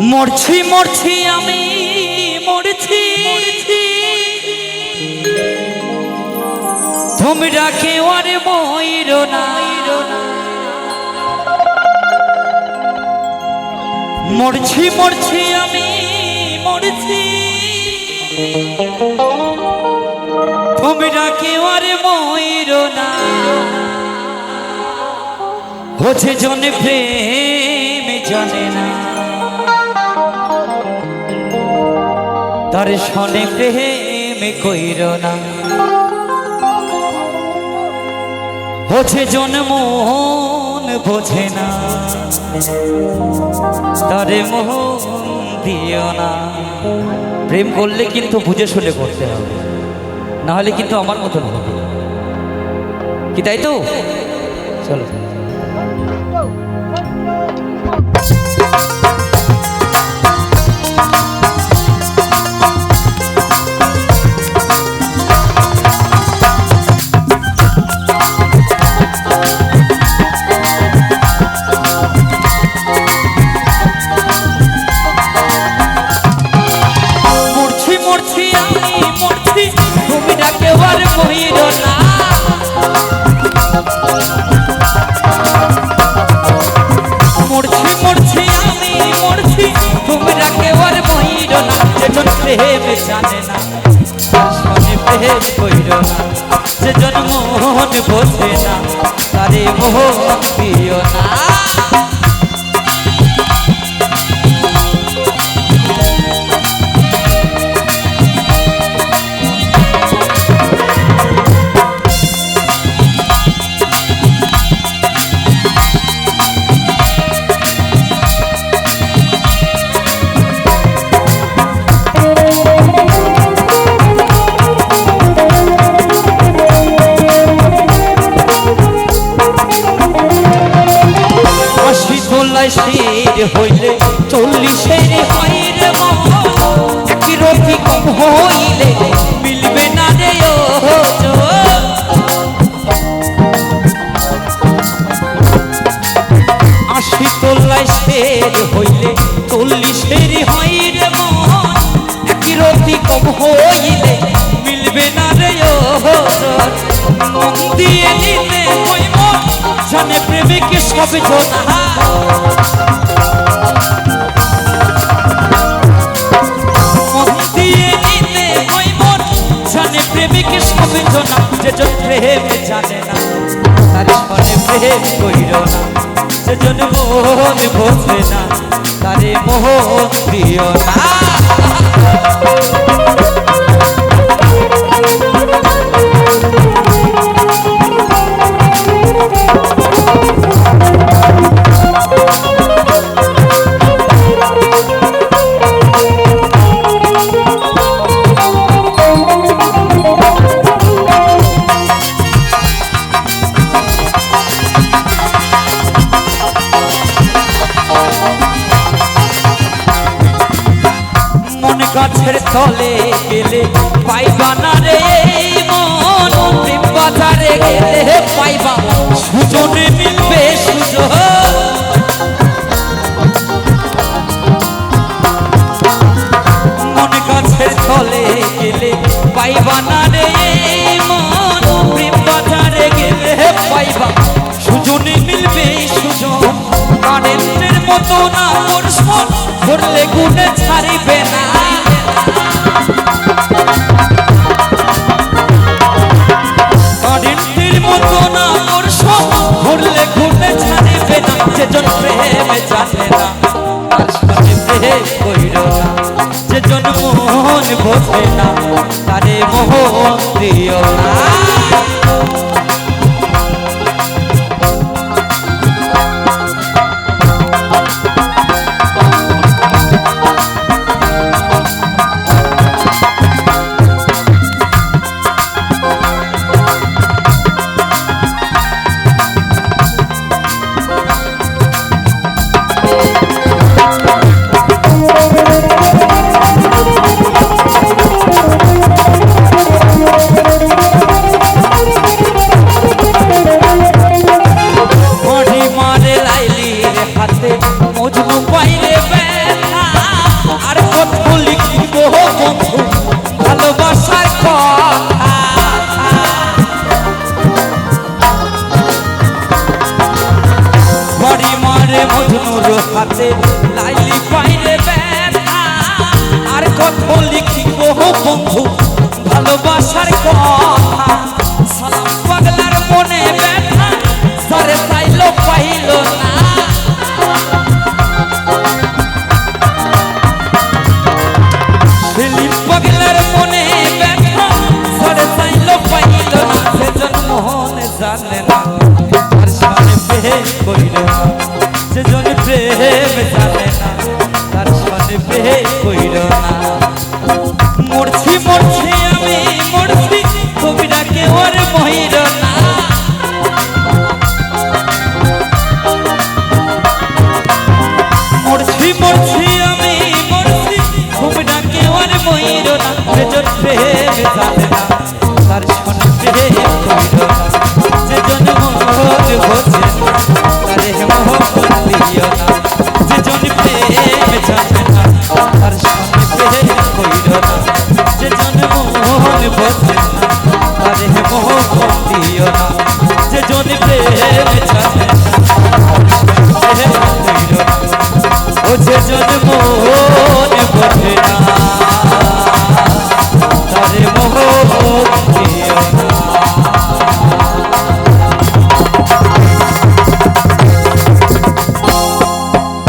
মরছি মরছি আমি, মরছি। তোমরা কেউ আর ময়ূর না। মরছি মরছি আমি, মরছি। তোমরা কেউ আর ময়ূর না। হচ্ছে জন প্রেম জানে না। তার সনে প্রেম কইর না। বোঝে জন মন, বোঝে না। তারে মোহন দিও না। প্রেম করলে কিন্তু বুঝে শুনে করতে হবে। না হলে কিন্তু আমার মতন হবে কি তাই তো? চলো। প্রেম জানে না তার সনে প্রেম কইর না যেজন মন বোঝে না তারে মোহন দিও না হইলে চল্লিশের হইরে একই রথি কম হইলে মিলবে না রে আশি তোলায় শের হইলে চল্লিশের হইরে একই রথি কম হইলে মিলবে না রে মন দিয়ে কই মন, জানে প্রেমিক সব জোনা। যেজন মোহন বোঝে না তারে মোহন প্রিয় না। তলে গেলে পাইবা না রে মন বাজারে গেলে পাইবা। সুজনে মিলবে সুজন মন গাছের তলে গেলে পাইবা না রে মন প্রেম বাজারে গেলে পাইবা। সুজনে মিলবে সুজন কারেন্টের মতো না মোর ধরলে গুণে ছাড়িবে না। যেজন প্রেমে জানে না তার সাথে প্রেম কইর না যেজন মন বোঝে না, তারে মোহন দিও না। বন্ধু, ভালোবাসার কথা। সালাম পাগলার মনে ব্যথা সারে চাইলো পাইলো না। সেলিম পাগলার মনে ব্যথা সারে চাইলো প্রেম জানে না, তার সামনে প্রেম কইল। দিও না। সেজন প্রেম প্রেম